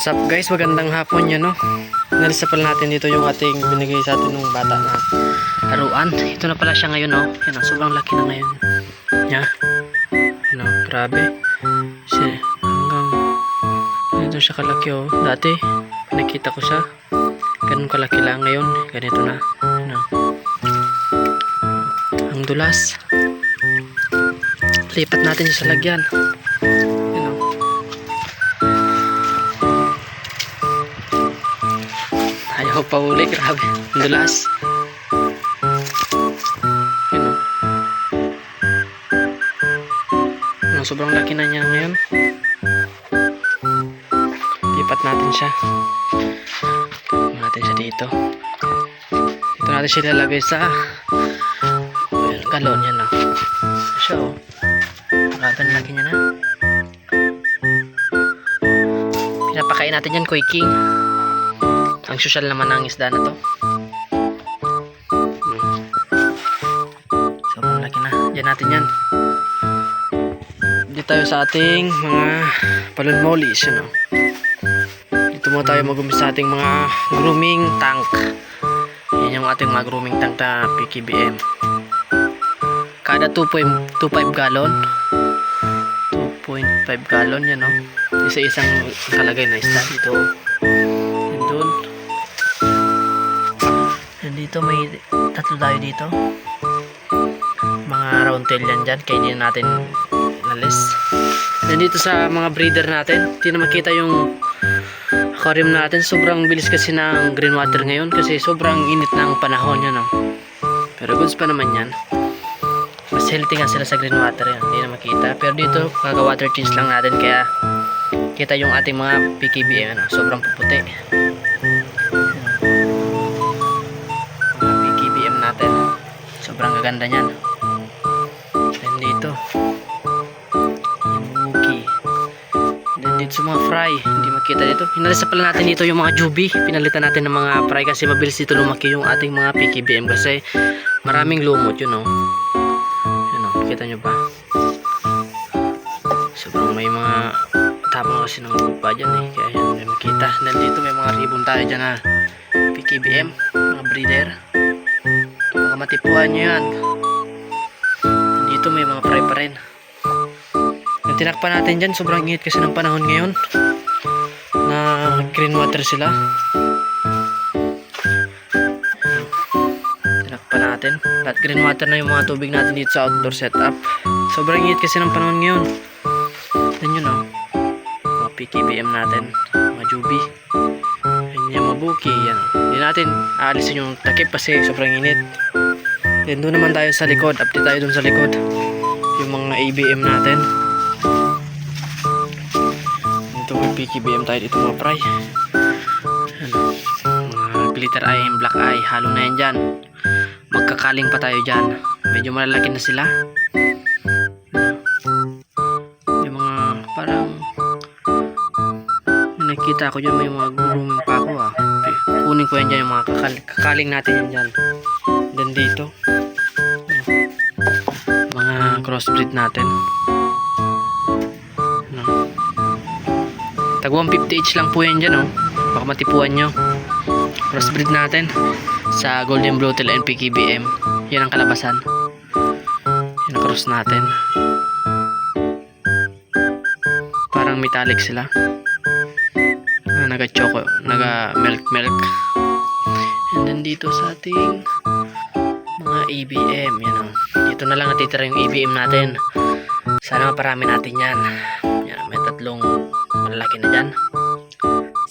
What's up guys? Magandang hapon yun no? Nalisa pala natin dito yung ating binigay sa atin ng bata na haruan. Ito na pala siya ngayon no? Yan o, sobrang laki na ngayon. Yan. Ano, grabe. Kasi hanggang ganito siya kalaki oh. Dati, nakita ko siya. Ganun kalaki lang ngayon. Ganito na. Ano. Ang dulas. Lipat natin siya sa lagyan. Ayaw pa uli, grabe. Ang dulas. Yun o. Ano, sobrang laki na niya ngayon. Lipat natin siya. Lipat natin siya dito. Dito natin siya lalagay sa well, galon yan o. Siya o. Grabe ang laki niya na. Pinapakain natin yan, Kuy King. Ang social naman ng isda na to. Sobrang laki na. Diyan natin yan. Dito tayo sa ating mga palunmolis. Ano? Dito mo tayo mag-umpisa sa ating mga grooming tank. Yan yung ating mga grooming tank na PKBM. Kada 2.25 gallon. 2.5 gallon yan no. Isa-isang kalagay na isda dito. Dito may tatlo tayo dito. Mga round tail yan dyan. Kaya hindi na natin inalis. Yan dito sa mga breeder natin. Hindi na makita yung aquarium natin. Sobrang bilis kasi ng green water ngayon. Kasi sobrang init ng panahon yan. No? Pero goods pa naman yan. Mas healthy nga sila sa green water yan. Hindi na makita. Pero dito, kaka-water change lang natin. Kaya kita yung ating mga PKBM. Ano, sobrang puputi. Sobrang gaganda niyan. Then dito. Yung buki. Then dito sa mga fry. Hindi makita dito. Pinalisa pala natin dito yung mga jubi. Pinalitan natin ng mga fry kasi mabilis dito lumaki yung ating mga PKBM kasi maraming lumot yun oh. Yun oh. Kita nyo ba? Sobrang may mga tapang kasi ng lupa dyan eh. Kaya yun hindi makita. Then dito may mga ribbon tayo dyan na PKBM. Mga breeder. Matipuan nyo yan. Dito may mga fry pa rin. Yung tinakpan natin dyan, sobrang init kasi ng panahon ngayon. Na green water sila. Tinakpan natin. At green water na yung mga tubig natin dito sa outdoor setup. Sobrang init kasi ng panahon ngayon. Yan yun oh. Mga PKBM natin. Mga jubi. Yan yung mabuki. Yan. Hindi natin aalisin yung takip kasi sobrang init. Then doon naman tayo sa likod. Update tayo doon sa likod. Yung mga ABM natin. Ito may PKBM tayo dito mga pry. Ano? Mga glitter eye and black eye. Halo na yan dyan. Magkakaling pa tayo dyan. Medyo malalaki na sila. Yung mga parang nakita ko dyan may mga grooming pa ako ah. Kunin ko yan dyan yung mga kakal kakaling natin yan dyan. Then dito. Mga crossbreed natin. Ano? Tag 150 each lang po yan dyan oh. Baka matipuan nyo. Crossbreed natin sa Golden Blue and PKBM. Yan ang kalabasan. Yan ang cross natin. Parang metallic sila. Ah, naga-choco, naga-milk-milk. And then dito sa ating mga EBM, yan o. Dito na lang natitira yung EBM natin. Sana maparami natin yan. Yan, may tatlong malalaki na dyan.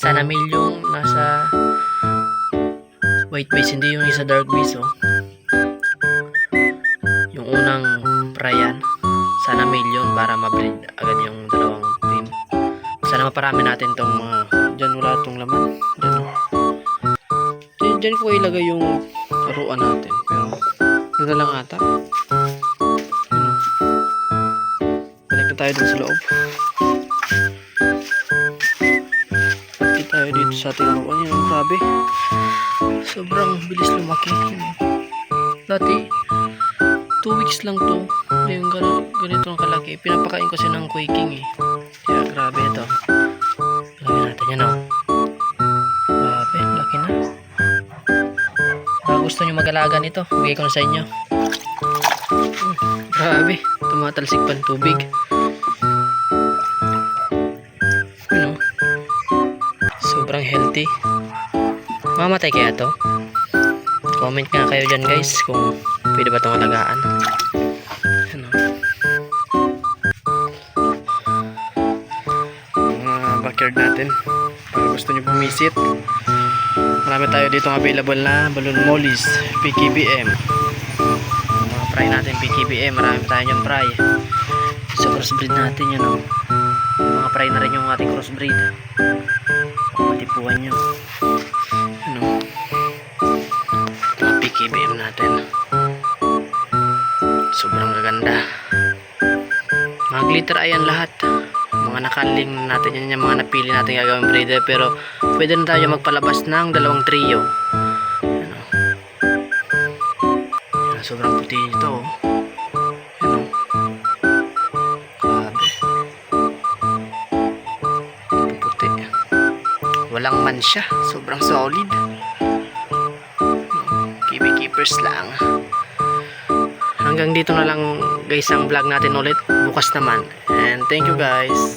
Sana male yung nasa white base, hindi yung isa dark base, oh. Yung unang prayan. Sana male yun para ma-breed agad yung dalawang team. Sana maparami natin tong mga... Diyan wala tong laman. Oh. Diyan, diyan ko ilagay yung laruan natin. Pero, na lang ata. Balik na tayo dun sa loob. Balik tayo dito sa ating laruan. Yun, grabe. Sobrang bilis lumaki. Dati, 2 weeks lang to. Yung ganito ang kalaki. Pinapakain ko siya ng quaking eh. Kaya grabe ito. Lagyan natin Yan o. gusto nyo mag-alaga nito, bigay ko na sa inyo. Grabe, tumatalsik pa ng tubig. Ano? Sobrang healthy. Mamatay kaya to? Comment nga kayo dyan guys kung pwede ba itong alagaan. Ano? Mga backyard natin. Para gusto nyo bumisit. Marami tayo dito available na balloon mollies, PKBM. Mga fry natin PKBM, marami tayo niyang fry. Sa crossbreed natin yun oh. Mga fry na rin yung ating crossbreed. Matipuan nyo. Ano? Mga PKBM natin. Sobrang gaganda. Mga glitter ayan lahat. Mga nakaling natin yan yung mga napili natin gagawin breeder pero pwede na tayo magpalabas ng dalawang trio. Ano? Yan, sobrang puti nito. Oh. Ano? Grabe. Puti. Walang mansya. Sobrang solid. Kiwi keepers lang. Hanggang dito na lang guys ang vlog natin ulit. Bukas naman. And thank you guys.